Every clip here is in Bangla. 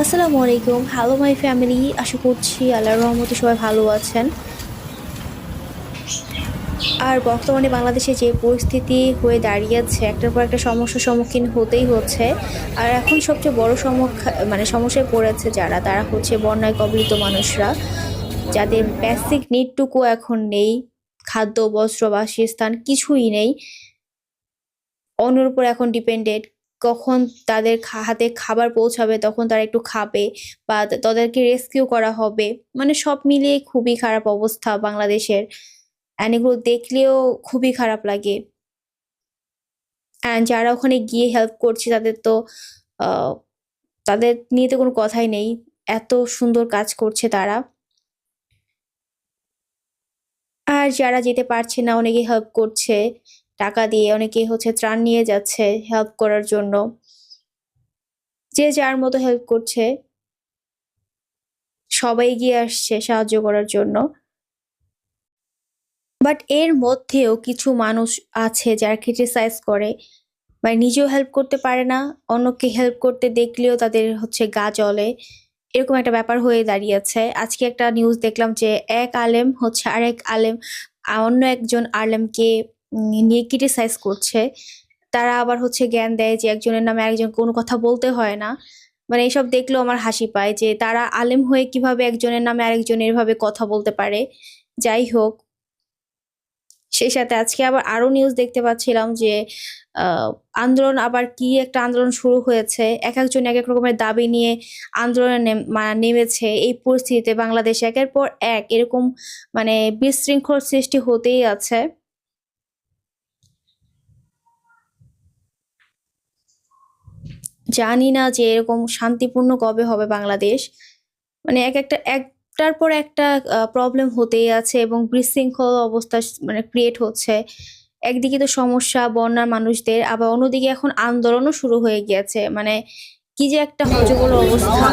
আসসালামু আলাইকুম। হ্যালো মাই ফ্যামিলি আশা করছি আল্লাহর রহমতে সবাই ভালো আছেন। আর বর্তমানে বাংলাদেশে যে পরিস্থিতি হয়ে দাঁড়িয়েছে, একটার পর একটা সমস্যার সম্মুখীন হতেই হচ্ছে। আর এখন সবচেয়ে বড় সমস্যা মানে সমস্যায় পড়েছে যারা, তারা হচ্ছে বন্যায় কবলিত মানুষরা, যাদের বেসিক নিডটুকু এখন নেই। খাদ্য, বস্ত্র, বাসস্থান কিছুই নেই। অন্যের উপর এখন ডিপেন্ডেন্ট কখন তাদের হাতে খাবার পৌঁছাবে, তখন তারা একটু খাবে বা তাদেরকে রেস্কিউ করা হবে। মানে সব মিলিয়ে খুবই খারাপ অবস্থা বাংলাদেশের। অ্যান্ড এগুলো দেখলেও খুবই খারাপ লাগে। অ্যান্ড যারা ওখানে গিয়ে হেল্প করছে, তাদের তো তাদের নিয়ে তো কোনো কথাই নেই। এত সুন্দর কাজ করছে তারা। আর যারা যেতে পারছে না, অনেকে হেল্প করছে। টাকা দিয়ে অনেকে হচ্ছে ত্রাণ নিয়ে যাচ্ছে হেল্প করার জন্য। যে যার মতো হেল্প করছে, সবাই এগিয়ে আসছে সাহায্য করার জন্য। বাট এর মধ্যেও কিছু মানুষ আছে যারা ক্রিটিসাইজ করে, বা নিজেও হেল্প করতে পারে না, অন্যকে হেল্প করতে দেখলেও তাদের হচ্ছে গা জ্বলে। এরকম একটা ব্যাপার হয়ে দাঁড়িয়েছে। আজকে একটা নিউজ দেখলাম যে এক আলেম হচ্ছে আরেক আলেম অন্য একজন আলেমকে নিয়ে ক্রিটিসাইজ করছে। তারা আবার হচ্ছে জ্ঞান দেয় যে একজনের নামে একজন কোনো কথা বলতে হয় না। মানে এইসব দেখলেও আমার হাসি পায় যে তারা আলেম হয়ে কীভাবে একজনের নামে আরেকজন এভাবে কথা বলতে পারে। যাই হোক, সেই সাথে আজকে আবার আরও নিউজ দেখতে পাচ্ছিলাম যে আন্দোলন আবার কি একটা আন্দোলন শুরু হয়েছে। এক একজন এক এক রকমের দাবি নিয়ে আন্দোলনে নেমেছে এই পরিস্থিতিতে বাংলাদেশে। একের পর এক এরকম মানে বিশৃঙ্খল সৃষ্টি হতেই আছে। জানি না যে এরকম শান্তিপূর্ণ কবে হবে বাংলাদেশ। মানে এক একটা, একটার পর একটা প্রবলেম হতেই আছে এবং বিশৃঙ্খল অবস্থা মানে ক্রিয়েট হচ্ছে। একদিকে তো সমস্যা বন্যার মানুষদের, আবার অন্যদিকে এখন আন্দোলনও শুরু হয়ে গিয়েছে। মানে কি যে একটা হজগোল অবস্থা।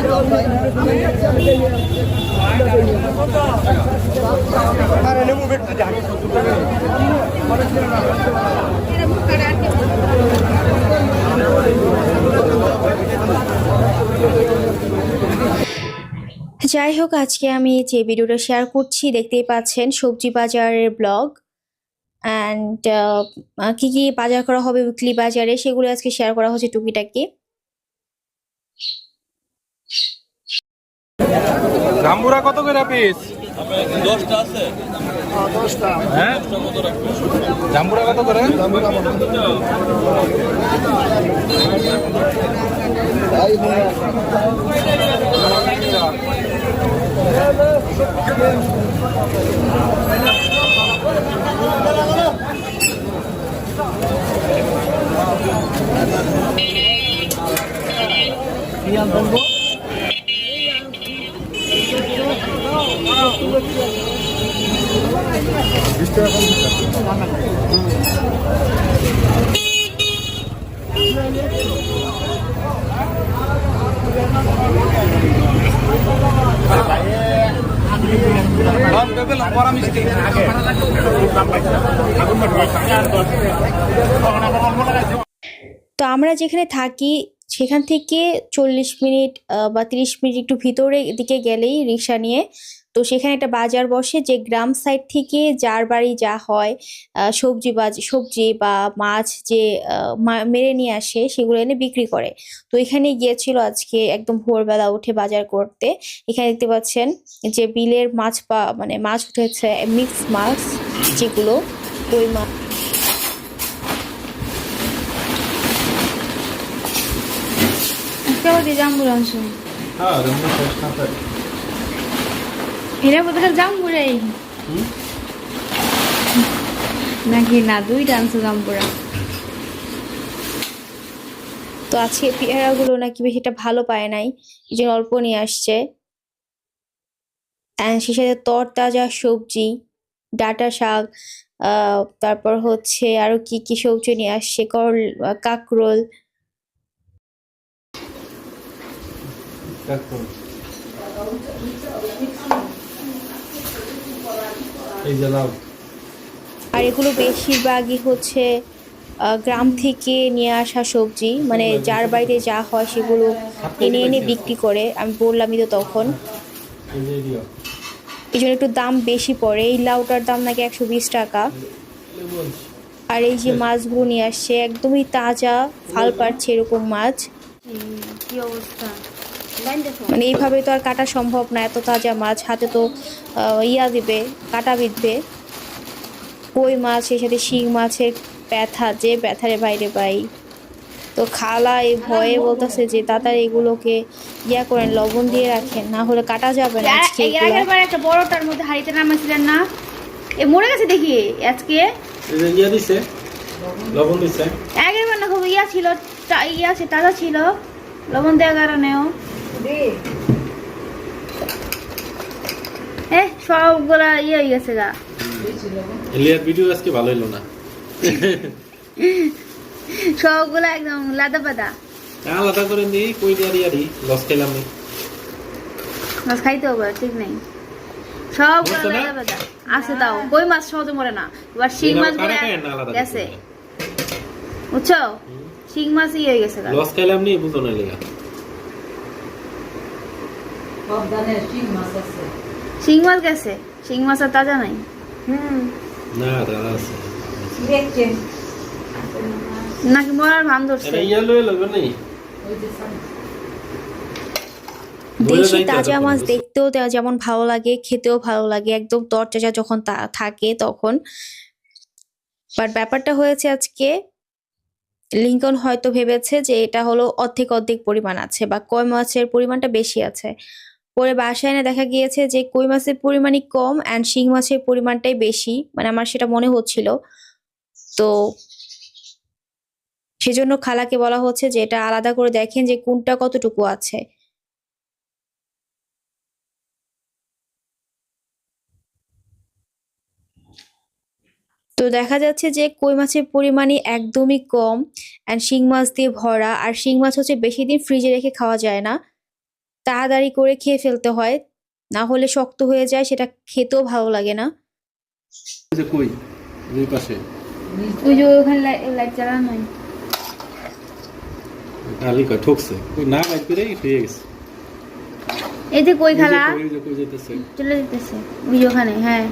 যাই হোক আজকে আমি যে ভিডিওটা শেয়ার করছি দেখতেই পাচ্ছেন সবজি বাজারের ব্লগ অ্যান্ড কি কি বাজার করা হবে উইকলি বাজারে সেগুলো আজকে শেয়ার করা হচ্ছে টুকিটাকি। জাম্বুরা কত করে পিস দশটা আছে। হ্যাঁ? জাম্বুরা কত করে? পেবে লম্বা তো আমরা যেখানে থাকি, সেখান থেকে চল্লিশ মিনিট বা তিরিশ মিনিট একটু ভিতরে দিকে গেলেই রিক্সা নিয়ে তো সেখানে একটা বাজার বসে যে গ্রাম সাইড থেকে যার বাড়ি যা হয় আহ, সবজি বাজ সবজি বা মাছ যে মা- মেরে নিয়ে আসে সেগুলো এনে বিক্রি করে। তো এখানে গিয়েছিল আজকে একদম ভোরবেলা উঠে বাজার করতে। এখানে দেখতে পাচ্ছেন যে বিলের মাছ পা মানে মাছ উঠেছে মিক্স মাছ যেগুলো ওই মাছ কেউ দিয়ে জাম্বুর অংশ। হ্যাঁ জাম্বুরা শেষ না থাকে এরা বোধহয় জাম্বুরাই নাকি না দুইটা আনছো জাম্বুরা তো আজকে পেয়ারাগুলো নাকি বেশি ভালো পায় নাই এই জন্য অল্প নিয়ে আসছে। সে সাথে তরতাজা সবজি ডাঁটা শাক তারপর হচ্ছে আরও কি কি সবজি নিয়ে আসছে করল আহ, কাকরোল। এই যে লাউ। আর এগুলো বেশিরভাগই হচ্ছে গ্রাম থেকে নিয়ে আসা সবজি মানে যার বাড়িতে যা হয় সেগুলো এনে এনে বিক্রি করে আমি বললামই তো তখন। এই জন্য একটু দাম বেশি পড়ে। এই লাউটার দাম নাকি একশো বিশ টাকা। আর এই যে মাছগুলো নিয়ে আসছে একদমই তাজা ফাল পাচ্ছে এরকম মাছ। কি অবস্থা? মানে এইভাবে তো আর কাটা সম্ভব না এত তাজা মাছ হাতে তো ইয়া দিবে কাটা বিঁধবে। কই মাছ সেই সাথে শিং মাছের ব্যথা যে ব্যথারে বাইরে পাই তো খালা এই ভয়ে বলতেছে যে তাড়াতাড়ি এগুলোকে ইয়া করেন লবণ দিয়ে রাখেন না হলে কাটা যাবে না আজকে এর আগের বার একটা বড়টার মধ্যে হাড়িতে নামাইছিলেন না? এ মরে গেছে দেখি আজকে? ইয়া দিছে লবণ দিছে। আগের বার না খুব ইয়া ছিল ইয়া আছে তাজা ছিল। লবণ দেওয়ার কারণেও। এ সবগুলা ইয়ে হয়ে গেছে গা। এলিয়ার ভিডিও আজকে ভালো হলো না। সবগুলা একদম লাদা পাদা আলাদা করে নিই কই দিয়ারি আরি লস খেলাম নি। মাছ খাইতে হবে ঠিক নেই। সবগুলা লাদা পাদা আছে তাও কই মাছ সহজে মরে না। এবার শিং মাছ না গেছে। বুঝছ? শিং মাছ ইয়ে হয়ে গেছে গা। লস খেলাম নি বুঝো না লেগা। শিং মাছ গেছে? শিং মাছ আর তাজা নাই? না নাকি মরার ভান ধরছে? ইয়া দেশি তাজা মাছ দেখতেও যেমন ভালো লাগে খেতেও ভালো লাগে একদম তরতাজা যখন থাকে তখন। বাট ব্যাপারটা হয়েছে আজকে লিঙ্কন হয়তো ভেবেছে যে এটা হলো অর্ধেক অর্ধেক পরিমাণ আছে বা কই মাছের পরিমাণটা বেশি আছে। পরে বাসায় এনে দেখা গিয়েছে যে কই মাছের পরিমাণই কম অ্যান্ড শিং মাছের পরিমাণটাই বেশি। মানে আমার সেটা মনে হচ্ছিল। তো সেজন্য খালাকে বলা হচ্ছে যে এটা আলাদা করে দেখেন যে কোনটা কতটুকু আছে। তো দেখা যাচ্ছে যে কই মাছের পরিমাণই একদমই কম অ্যান্ড শিং মাছ দিয়ে ভরা। আর শিং মাছ হচ্ছে বেশি দিন ফ্রিজে রেখে খাওয়া যায় না। তাড়াতাড়ি করে খেয়ে ফেলতে হয়। না হলে শক্ত হয়ে যায় সেটা খেতেও ভালো লাগে না। যে কই? দুই পাশে। ওই যে ওখানে লাইট জ্বালানো নাই। কয় ঠকছে। কই না বাইক করে হয়ে গেছে। এই যে কই খালা? চলে যেতেছে। ওই ওখানে হ্যাঁ।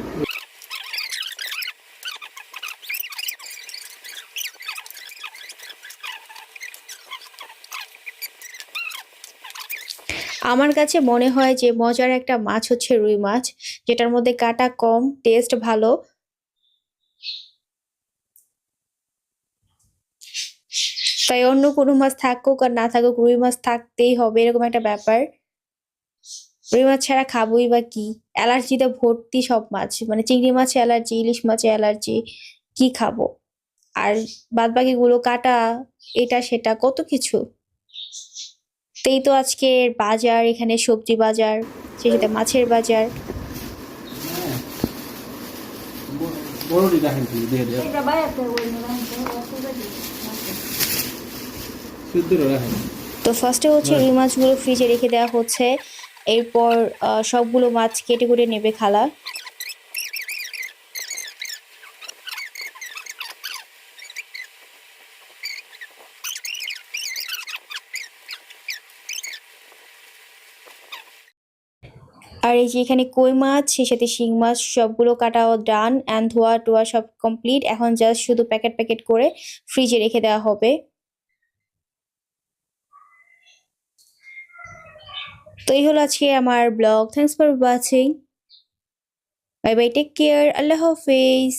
আমার কাছে মনে হয় যে মজার একটা মাছ হচ্ছে রুই মাছ, যেটার মধ্যে কাটা কম টেস্ট ভালো। তাই অন্য কোনো মাছ থাকুক আর না থাকুক, রুই মাছ থাকতেই হবে, এরকম একটা ব্যাপার। রুই মাছ ছাড়া খাবোই বা কি? অ্যালার্জিতে ভর্তি সব মাছ মানে চিংড়ি মাছে অ্যালার্জি, ইলিশ মাছে অ্যালার্জি, কি খাব? আর বাদ বাকি কাটা, এটা, সেটা, কত কিছু? তো এই তো আজকের বাজার এখানে সবজি বাজার সাথে মাছের বাজার। তো ফার্স্টে হচ্ছে এই মাছগুলো ফ্রিজে রেখে দেওয়া হচ্ছে। এরপর আহ, সবগুলো মাছ কেটে কুটে নেবে খালা। আর এই যে এখানে কই মাছ, সেই সাথে শিং মাছ, সবগুলো কাটা ডান অ্যান্ড ধোয়া টোয়া সব কমপ্লিট এখন জাস্ট শুধু প্যাকেট প্যাকেট করে ফ্রিজে রেখে দেওয়া হবে। তো এই হলো আজকে আমার blog thanks for watching bye bye take care আল্লাহ হাফেজ।